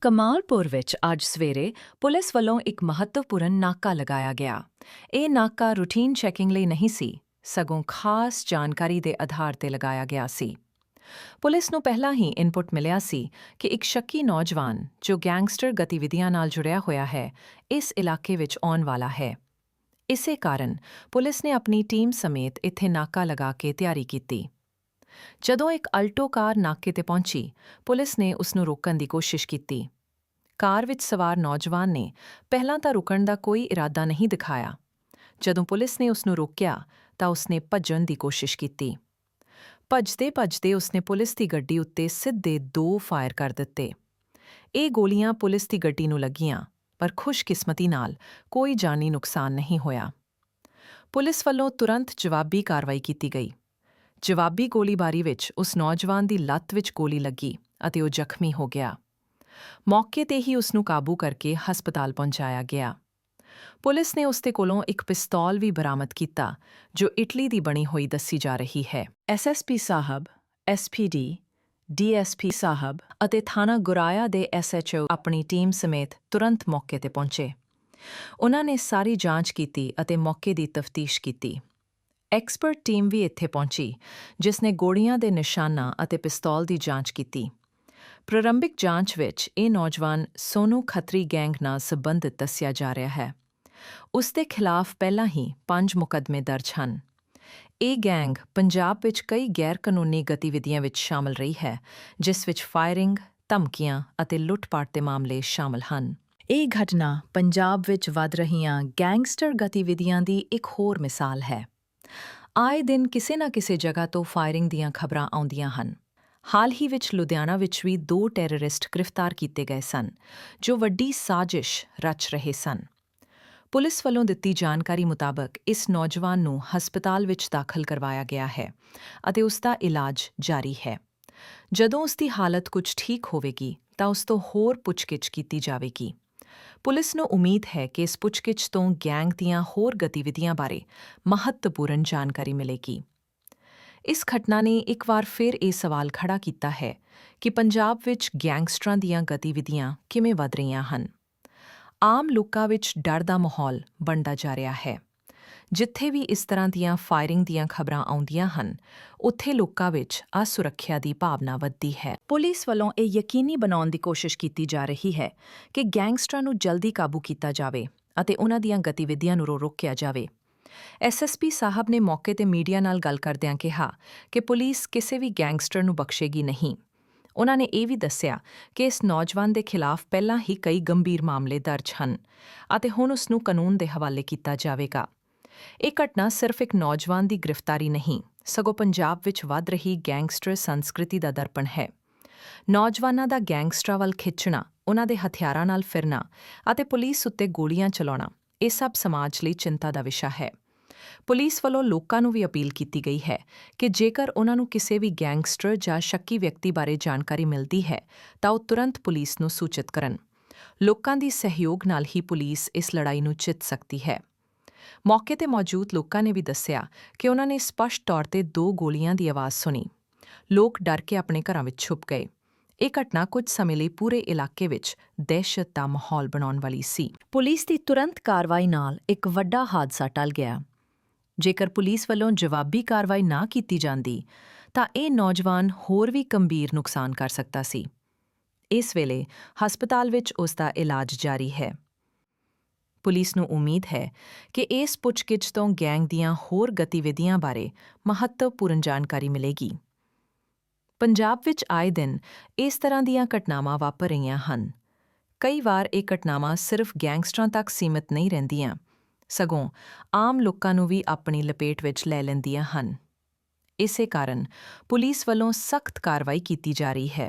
ਕਮਾਲਪੁਰ ਵਿੱਚ ਅੱਜ ਸਵੇਰੇ ਪੁਲਿਸ ਵੱਲੋਂ ਇੱਕ ਮਹੱਤਵਪੂਰਨ ਨਾਕਾ ਲਗਾਇਆ ਗਿਆ। ਇਹ ਨਾਕਾ ਰੂਟੀਨ ਚੈਕਿੰਗ ਲਈ ਨਹੀਂ ਸੀ, ਸਗੋਂ ਖਾਸ ਜਾਣਕਾਰੀ ਦੇ ਆਧਾਰ ਤੇ ਲਗਾਇਆ ਗਿਆ ਸੀ। ਪੁਲਿਸ ਨੂੰ ਪਹਿਲਾਂ ਹੀ ਇਨਪੁਟ ਮਿਲਿਆ ਸੀ ਕਿ ਇੱਕ ਸ਼ੱਕੀ ਨੌਜਵਾਨ, ਜੋ ਗੈਂਗਸਟਰ ਗਤੀਵਿਧੀਆਂ ਨਾਲ ਜੁੜਿਆ ਹੋਇਆ ਹੈ, ਇਸ ਇਲਾਕੇ ਵਿੱਚ ਆਉਣ ਵਾਲਾ ਹੈ। ਇਸੇ ਕਾਰਨ ਪੁਲਿਸ ਨੇ ਆਪਣੀ ਟੀਮ ਸਮੇਤ ਇੱਥੇ ਨਾਕਾ ਲਗਾ ਕੇ ਤਿਆਰੀ ਕੀਤੀ। ਜਦੋਂ ਇੱਕ ਅਲਟੋ ਕਾਰ ਨਾਕੇ ਤੇ ਪਹੁੰਚੀ, ਪੁਲਿਸ ਨੇ ਉਸ ਨੂੰ ਰੋਕਣ ਦੀ ਕੋਸ਼ਿਸ਼ ਕੀਤੀ। ਕਾਰ ਵਿੱਚ ਸਵਾਰ ਨੌਜਵਾਨ ਨੇ ਪਹਿਲਾਂ ਤਾਂ ਰੁਕਣ ਦਾ ਕੋਈ ਇਰਾਦਾ ਨਹੀਂ ਦਿਖਾਇਆ। ਜਦੋਂ ਪੁਲਿਸ ਨੇ ਉਸ ਨੂੰ ਰੋਕਿਆ, ਤਾਂ ਉਸਨੇ ਭੱਜਣ ਦੀ ਕੋਸ਼ਿਸ਼ ਕੀਤੀ। ਭੱਜਦੇ ਭੱਜਦੇ ਉਸਨੇ ਪੁਲਿਸ ਦੀ ਗੱਡੀ ਉੱਤੇ ਸਿੱਧੇ ਦੋ ਫਾਇਰ ਕਰ ਦਿੱਤੇ। ਇਹ ਗੋਲੀਆਂ ਪੁਲਿਸ ਦੀ ਗੱਡੀ ਨੂੰ ਲੱਗੀਆਂ, ਪਰ ਖੁਸ਼ਕਿਸਮਤੀ ਨਾਲ ਕੋਈ ਜਾਨੀ ਨੁਕਸਾਨ ਨਹੀਂ ਹੋਇਆ। ਪੁਲਿਸ ਵੱਲੋਂ ਤੁਰੰਤ ਜਵਾਬੀ ਕਾਰਵਾਈ ਕੀਤੀ ਗਈ। ਜਵਾਬੀ ਗੋਲੀਬਾਰੀ ਵਿੱਚ ਉਸ ਨੌਜਵਾਨ ਦੀ ਲੱਤ ਵਿੱਚ ਗੋਲੀ ਲੱਗੀ ਅਤੇ ਉਹ ਜ਼ਖਮੀ ਹੋ ਗਿਆ। ਮੌਕੇ ਤੇ ਹੀ ਉਸ ਨੂੰ ਕਾਬੂ ਕਰਕੇ ਹਸਪਤਾਲ ਪਹੁੰਚਾਇਆ ਗਿਆ। ਪੁਲਿਸ ਨੇ ਉਸ ਦੇ ਕੋਲੋਂ ਇੱਕ ਪਿਸਤੌਲ ਵੀ ਬਰਾਮਦ ਕੀਤਾ, ਜੋ ਇਟਲੀ ਦੀ ਬਣੀ ਹੋਈ ਦੱਸੀ ਜਾ ਰਹੀ ਹੈ। ਐਸਐਸਪੀ ਸਾਹਿਬ ਐਸਪੀਡੀ ਡੀਐਸਪੀ ਸਾਹਿਬ ਅਤੇ ਥਾਣਾ ਗੁਰਾਇਆ ਦੇ ਐਸਐਚਓ ਆਪਣੀ ਟੀਮ ਸਮੇਤ ਤੁਰੰਤ ਮੌਕੇ ਤੇ ਪਹੁੰਚੇ। ਉਹਨਾਂ ਨੇ ਸਾਰੀ ਜਾਂਚ ਕੀਤੀ ਅਤੇ ਮੌਕੇ ਦੀ ਤਫਤੀਸ਼ ਕੀਤੀ। ਐਕਸਪਰਟ ਟੀਮ ਵੀ ਇੱਥੇ ਪਹੁੰਚੀ ਜਿਸ ਨੇ ਗੋਲੀਆਂ ਦੇ ਨਿਸ਼ਾਨਾਂ ਅਤੇ ਪਿਸਤੌਲ ਦੀ ਜਾਂਚ ਕੀਤੀ। ਪ੍ਰਾਰੰਭਿਕ ਜਾਂਚ ਵਿੱਚ ਇਹ ਨੌਜਵਾਨ ਸੋਨੂ ਖੱਤਰੀ ਗੈਂਗ ਨਾਲ ਸੰਬੰਧਿਤ ਦੱਸਿਆ ਜਾ ਰਿਹਾ ਹੈ। ਉਸ ਦੇ ਖਿਲਾਫ ਪਹਿਲਾਂ ਹੀ ਪੰਜ ਮੁਕੱਦਮੇ ਦਰਜ ਹਨ। ਇਹ ਗੈਂਗ ਪੰਜਾਬ ਵਿੱਚ ਕਈ ਗੈਰ ਕਾਨੂੰਨੀ ਗਤੀਵਿਧੀਆਂ ਵਿੱਚ ਸ਼ਾਮਲ ਰਹੀ ਹੈ, ਜਿਸ ਵਿੱਚ ਫਾਇਰਿੰਗ, ਧਮਕੀਆਂ ਅਤੇ ਲੁੱਟਪਾਟ ਦੇ ਮਾਮਲੇ ਸ਼ਾਮਲ ਹਨ। ਇਹ ਘਟਨਾ ਪੰਜਾਬ ਵਿੱਚ ਵੱਧ ਰਹੀਆਂ ਗੈਂਗਸਟਰ ਗਤੀਵਿਧੀਆਂ ਦੀ ਇੱਕ ਹੋਰ ਮਿਸਾਲ ਹੈ। ਆਏ ਦਿਨ ਕਿਸੇ ਨਾ ਕਿਸੇ ਜਗ੍ਹਾ ਤੋਂ ਫਾਇਰਿੰਗ ਦੀਆਂ ਖਬਰਾਂ ਆਉਂਦੀਆਂ ਹਨ। ਹਾਲ ਹੀ ਵਿੱਚ ਲੁਧਿਆਣਾ ਵਿੱਚ ਵੀ ਦੋ ਟੈਰਰਿਸਟ ਗ੍ਰਿਫਤਾਰ ਕੀਤੇ ਗਏ ਸਨ, ਜੋ ਵੱਡੀ ਸਾਜ਼ਿਸ਼ ਰਚ ਰਹੇ ਸਨ। ਪੁਲਿਸ ਵੱਲੋਂ ਦਿੱਤੀ ਜਾਣਕਾਰੀ ਮੁਤਾਬਕ ਇਸ ਨੌਜਵਾਨ ਨੂੰ ਹਸਪਤਾਲ ਵਿੱਚ ਦਾਖਲ ਕਰਵਾਇਆ ਗਿਆ ਹੈ ਅਤੇ ਉਸ ਦਾ ਇਲਾਜ ਜਾਰੀ ਹੈ। ਜਦੋਂ ਉਸ ਦੀ ਹਾਲਤ ਕੁਝ ਠੀਕ ਹੋਵੇਗੀ, ਤਾਂ ਉਸ ਤੋਂ ਹੋਰ ਪੁੱਛਗਿੱਛ ਕੀਤੀ ਜਾਵੇਗੀ। ਪੁਲਿਸ ਨੂੰ ਉਮੀਦ ਹੈ ਕਿ ਇਸ ਪੁੱਛਗਿੱਛ ਤੋਂ ਗੈਂਗ ਦੀਆਂ ਹੋਰ ਗਤੀਵਿਧੀਆਂ ਬਾਰੇ ਮਹੱਤਵਪੂਰਨ ਜਾਣਕਾਰੀ ਮਿਲੇਗੀ। ਇਸ ਘਟਨਾ ਨੇ ਇੱਕ ਵਾਰ ਫਿਰ ਇਹ ਸਵਾਲ ਖੜਾ ਕੀਤਾ ਹੈ ਕਿ ਪੰਜਾਬ ਵਿੱਚ ਗੈਂਗਸਟਰਾਂ ਦੀਆਂ ਗਤੀਵਿਧੀਆਂ ਕਿਵੇਂ ਵਧ ਰਹੀਆਂ ਹਨ। ਆਮ ਲੋਕਾਂ ਵਿੱਚ ਡਰ ਦਾ ਮਾਹੌਲ ਬਣਦਾ ਜਾ ਰਿਹਾ ਹੈ। ਜਿੱਥੇ ਵੀ ਇਸ ਤਰ੍ਹਾਂ ਦੀਆਂ ਫਾਇਰਿੰਗ ਦੀਆਂ ਖਬਰਾਂ ਆਉਂਦੀਆਂ ਹਨ, ਉੱਥੇ ਲੋਕਾਂ ਵਿੱਚ ਅਸੁਰੱਖਿਆ ਦੀ ਭਾਵਨਾ ਵੱਧਦੀ ਹੈ। ਪੁਲਿਸ ਵੱਲੋਂ ਇਹ ਯਕੀਨੀ ਬਣਾਉਣ ਦੀ ਕੋਸ਼ਿਸ਼ ਕੀਤੀ ਜਾ ਰਹੀ ਹੈ ਕਿ ਗੈਂਗਸਟਰਾਂ ਨੂੰ ਜਲਦੀ ਕਾਬੂ ਕੀਤਾ ਜਾਵੇ ਅਤੇ ਉਹਨਾਂ ਦੀਆਂ ਗਤੀਵਿਧੀਆਂ ਨੂੰ ਰੋ- ਰੋਕਿਆ ਜਾਵੇ। ਐਸਐਸਪੀ ਸਾਹਿਬ ਨੇ ਮੌਕੇ ਤੇ ਮੀਡੀਆ ਨਾਲ ਗੱਲ ਕਰਦਿਆਂ ਕਿਹਾ ਕਿ ਪੁਲਿਸ ਕਿਸੇ ਵੀ ਗੈਂਗਸਟਰ ਨੂੰ ਬਖਸ਼ੇਗੀ ਨਹੀਂ। ਉਹਨਾਂ ਨੇ ਇਹ ਵੀ ਦੱਸਿਆ ਕਿ ਇਸ ਨੌਜਵਾਨ ਦੇ ਖਿਲਾਫ ਪਹਿਲਾਂ ਹੀ ਕਈ ਗੰਭੀਰ ਮਾਮਲੇ ਦਰਜ ਹਨ ਅਤੇ ਹੁਣ ਉਸ ਨੂੰ ਕਾਨੂੰਨ ਦੇ ਹਵਾਲੇ ਕੀਤਾ ਜਾਵੇਗਾ। ਇਹ ਘਟਨਾ ਸਿਰਫ ਇੱਕ ਨੌਜਵਾਨ ਦੀ ਗ੍ਰਿਫਤਾਰੀ ਨਹੀਂ, ਸਗੋਂ ਪੰਜਾਬ ਵਿੱਚ ਵੱਧ ਰਹੀ ਗੈਂਗਸਟਰ ਸੰਸਕ੍ਰਿਤੀ ਦਾ ਦਰਪਣ ਹੈ। ਨੌਜਵਾਨਾਂ ਦਾ ਗੈਂਗਸਟਰਾਂ ਵੱਲ ਖਿੱਚਣਾ, ਉਹਨਾਂ ਦੇ ਹਥਿਆਰਾਂ ਨਾਲ ਫਿਰਨਾ ਅਤੇ ਪੁਲਿਸ ਉੱਤੇ ਗੋਲੀਆਂ ਚਲਾਉਣਾ, ਇਹ ਸਭ ਸਮਾਜ ਲਈ ਚਿੰਤਾ ਦਾ ਵਿਸ਼ਾ ਹੈ। ਪੁਲਿਸ ਵੱਲੋਂ ਲੋਕਾਂ ਨੂੰ ਵੀ ਅਪੀਲ ਕੀਤੀ ਗਈ ਹੈ ਕਿ ਜੇਕਰ ਉਹਨਾਂ ਨੂੰ ਕਿਸੇ ਵੀ ਗੈਂਗਸਟਰ ਜਾਂ ਸ਼ੱਕੀ ਵਿਅਕਤੀ ਬਾਰੇ ਜਾਣਕਾਰੀ ਮਿਲਦੀ ਹੈ, ਤਾਂ ਉਹ ਤੁਰੰਤ ਪੁਲਿਸ ਨੂੰ ਸੂਚਿਤ ਕਰਨ। ਲੋਕਾਂ ਦੀ ਸਹਿਯੋਗ ਨਾਲ ਹੀ ਪੁਲਿਸ ਇਸ ਲੜਾਈ ਨੂੰ ਜਿੱਤ ਸਕਦੀ ਹੈ। ਮੌਕੇ ਤੇ ਮੌਜੂਦ ਲੋਕਾਂ ਨੇ ਵੀ ਦੱਸਿਆ ਕਿ ਉਹਨਾਂ ਨੇ ਸਪਸ਼ਟ ਤੌਰ ਤੇ ਦੋ ਗੋਲੀਆਂ ਦੀ ਆਵਾਜ਼ ਸੁਣੀ। ਲੋਕ ਡਰ ਕੇ ਆਪਣੇ ਘਰਾਂ ਵਿੱਚ ਛੁਪ ਗਏ। ਇਹ ਘਟਨਾ ਕੁਝ ਸਮੇਂ ਲਈ ਪੂਰੇ ਇਲਾਕੇ ਵਿੱਚ ਦਹਿਸ਼ਤ ਦਾ ਮਾਹੌਲ ਬਣਾਉਣ ਵਾਲੀ ਸੀ। ਪੁਲਿਸ ਦੀ ਤੁਰੰਤ ਕਾਰਵਾਈ ਨਾਲ ਇੱਕ ਵੱਡਾ ਹਾਦਸਾ ਟਲ ਗਿਆ। ਜੇਕਰ ਪੁਲਿਸ ਵੱਲੋਂ ਜਵਾਬੀ ਕਾਰਵਾਈ ਨਾ ਕੀਤੀ ਜਾਂਦੀ, ਤਾਂ ਇਹ ਨੌਜਵਾਨ ਹੋਰ ਵੀ ਗੰਭੀਰ ਨੁਕਸਾਨ ਕਰ ਸਕਦਾ ਸੀ। ਇਸ ਵੇਲੇ ਹਸਪਤਾਲ ਵਿੱਚ ਉਸ ਦਾ ਇਲਾਜ ਜਾਰੀ ਹੈ। ਪੁਲਿਸ ਨੂੰ ਉਮੀਦ ਹੈ ਕਿ ਇਸ ਪੁੱਛਗਿੱਛ ਤੋਂ ਗੈਂਗ ਦੀਆਂ ਹੋਰ ਗਤੀਵਿਧੀਆਂ ਬਾਰੇ ਮਹੱਤਵਪੂਰਨ ਜਾਣਕਾਰੀ ਮਿਲੇਗੀ। ਪੰਜਾਬ ਵਿੱਚ ਆਏ ਦਿਨ ਇਸ ਤਰ੍ਹਾਂ ਦੀਆਂ ਘਟਨਾਵਾਂ ਵਾਪਰ ਰਹੀਆਂ ਹਨ। ਕਈ ਵਾਰ ਇਹ ਘਟਨਾਵਾਂ ਸਿਰਫ ਗੈਂਗਸਟਰਾਂ ਤੱਕ ਸੀਮਿਤ ਨਹੀਂ ਰਹਿੰਦੀਆਂ, ਸਗੋਂ ਆਮ ਲੋਕਾਂ ਨੂੰ ਵੀ ਆਪਣੀ ਲਪੇਟ ਵਿੱਚ ਲੈ ਲੈਂਦੀਆਂ ਹਨ। ਇਸੇ ਕਾਰਨ ਪੁਲਿਸ ਵੱਲੋਂ ਸਖਤ ਕਾਰਵਾਈ ਕੀਤੀ ਜਾ ਰਹੀ ਹੈ।